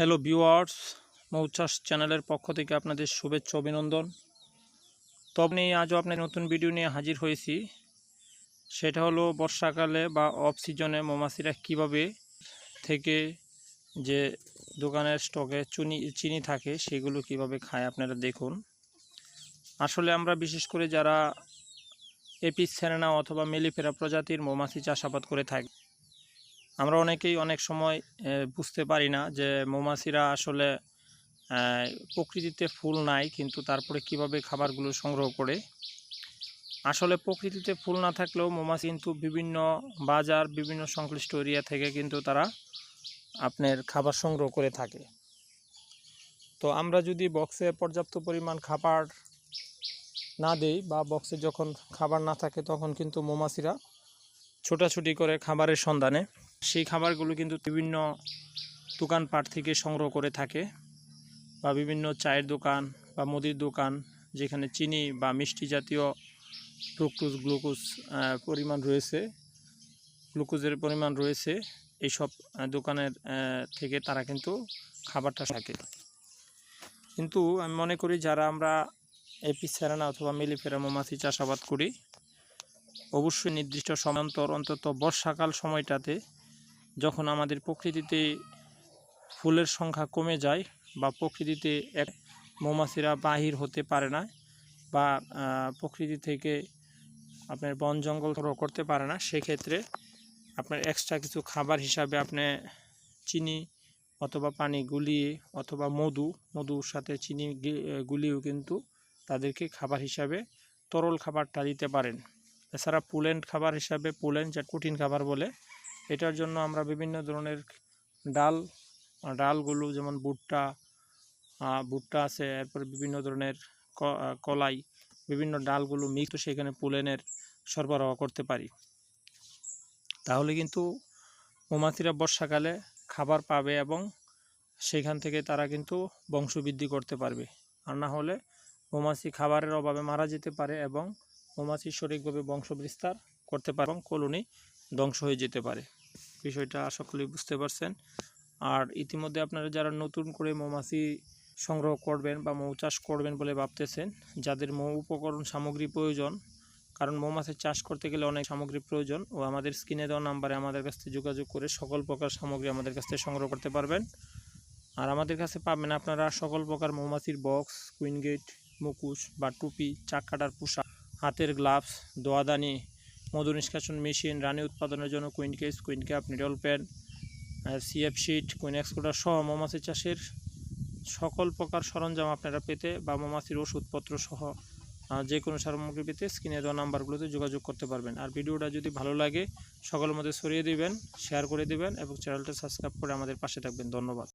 Hello viewers মৌচাষ চ্যানেলের পক্ষ থেকে আপনাদের শুভেচ্ছা, অভিনন্দন। তবে আজও আপনার নতুন ভিডিও নিয়ে হাজির হয়েছি। সেটা হলো বর্ষাকালে বা অফ সিজনে মৌমাছিরা কীভাবে থেকে যে দোকানের স্টকে চুনি, চিনি থাকে, সেগুলো কীভাবে খায় আপনারা দেখুন। আসলে আমরা বিশেষ করে যারা এপিস, সেরেনা অথবা মেলিফেরা প্রজাতির মৌমাছি চাষাবাদ করে থাকি আমরা অনেকেই অনেক সময় বুঝতে পারি না যে মৌমাছিরা আসলে প্রকৃতিতে ফুল নাই, কিন্তু তারপরে কীভাবে খাবারগুলো সংগ্রহ করে। আসলে প্রকৃতিতে ফুল না থাকলেও মৌমাছি কিন্তু বিভিন্ন বাজার, বিভিন্ন সংশ্লিষ্ট এরিয়া থেকে কিন্তু তারা আপনার খাবার সংগ্রহ করে থাকে। তো আমরা যদি বক্সে পর্যাপ্ত পরিমাণ খাবার না দেই বা বক্সে যখন খাবার না থাকে তখন কিন্তু মৌমাছিরা ছোটাছুটি করে খাবারের সন্ধানে সেই খাবারগুলো কিন্তু বিভিন্ন দোকানপাট থেকে সংগ্রহ করে থাকে বা বিভিন্ন চায়ের দোকান বা মুদির দোকান, যেখানে চিনি বা মিষ্টি জাতীয় ফ্রুক্টোজ গ্লুকোজ পরিমাণ রয়েছে গ্লুকোজের পরিমাণ রয়েছে, এইসব দোকানের থেকে তারা কিন্তু খাবারটা থাকে। কিন্তু আমি মনে করি যারা আমরা এপি সেরানা অথবা মেলিফেরা মৌমাছি চাষাবাদ করি, অবশ্যই নির্দিষ্ট সমান্তর অন্তত বর্ষাকাল সময়টাতে যখন আমাদের প্রকৃতিতে ফুলের সংখ্যা কমে যায় বা প্রকৃতিতে এক মৌমাছিরা বাহির হতে পারে না বা প্রকৃতি থেকে আপনার বন জঙ্গল সংগ্রহ করতে পারে না, সেক্ষেত্রে আপনার এক্সট্রা কিছু খাবার হিসাবে আপনি চিনি অথবা পানি গুলিয়ে অথবা মধু, মধুর সাথে চিনি গুলিয়েও কিন্তু তাদেরকে খাবার হিসাবে তরল খাবারটা দিতে পারেন। এছাড়া পুলেন্ট খাবার হিসাবে পুলেন্ট যা কঠিন খাবার বলে এটার জন্য আমরা বিভিন্ন ধরনের ডাল ডালগুলো যেমন ভুট্টা ভুট্টা আছে, এরপরে বিভিন্ন ধরনের কলাই, বিভিন্ন ডালগুলো মিক্স সেখানে পুলেনের সরবরাহ করতে পারি। তাহলে কিন্তু মৌমাছিরা বর্ষাকালে খাবার পাবে এবং সেখান থেকে তারা কিন্তু বংশবৃদ্ধি করতে পারবে। আর না হলে মৌমাছি খাবারের অভাবে মারা যেতে পারে এবং মৌমাছি সঠিকভাবে বংশবিস্তার করতে পারে এবং কলোনি ধ্বংস হয়ে যেতে পারে। বিষয়টা করি বুঝতে পারছেন। আর ইতিমধ্যে আপনারা যারা নতুন করে মৌমাছি সংগ্রহ করবেন বা মৌ চাষ করবেন বলে ভাবতেছেন, যাদের মৌ উপকরণ সামগ্রী প্রয়োজন, কারণ মৌমাছির চাষ করতে গেলে অনেক সামগ্রী প্রয়োজন ও আমাদের স্ক্রিনে দেওয়া নাম্বারে আমাদের কাছ থেকে যোগাযোগ করে সকল প্রকার সামগ্রী আমাদের কাছ থেকে সংগ্রহ করতে পারবেন। আর আমাদের কাছে পাবেন আপনারা সকল প্রকার মৌমাছির বক্স, কুইনগেট, মুকুশ বা টুপি, চাক কাটার পোশাক, হাতের গ্লাভস, দোয়াদানি মধু নিষ্কাশন মেশিন, রানী উৎপাদনের জন্য queen case, queen cap, needle pen CF sheet, queen exporter সহ মৌমাছি চাষের সকল প্রকার সরঞ্জাম আপনারা পেতে বা মৌমাছির ওষুধপত্র সহ যে কোনো সামগ্রী পেতে স্ক্রিনে দেওয়া নাম্বারগুলোতে যোগাযোগ করতে পারবেন। আর ভিডিওটা যদি ভালো লাগে, সকলের মধ্যে ছড়িয়ে দিবেন শেয়ার করে দিবেন এবং চ্যানেলটা সাবস্ক্রাইব করে আমাদের পাশে থাকবেন। ধন্যবাদ।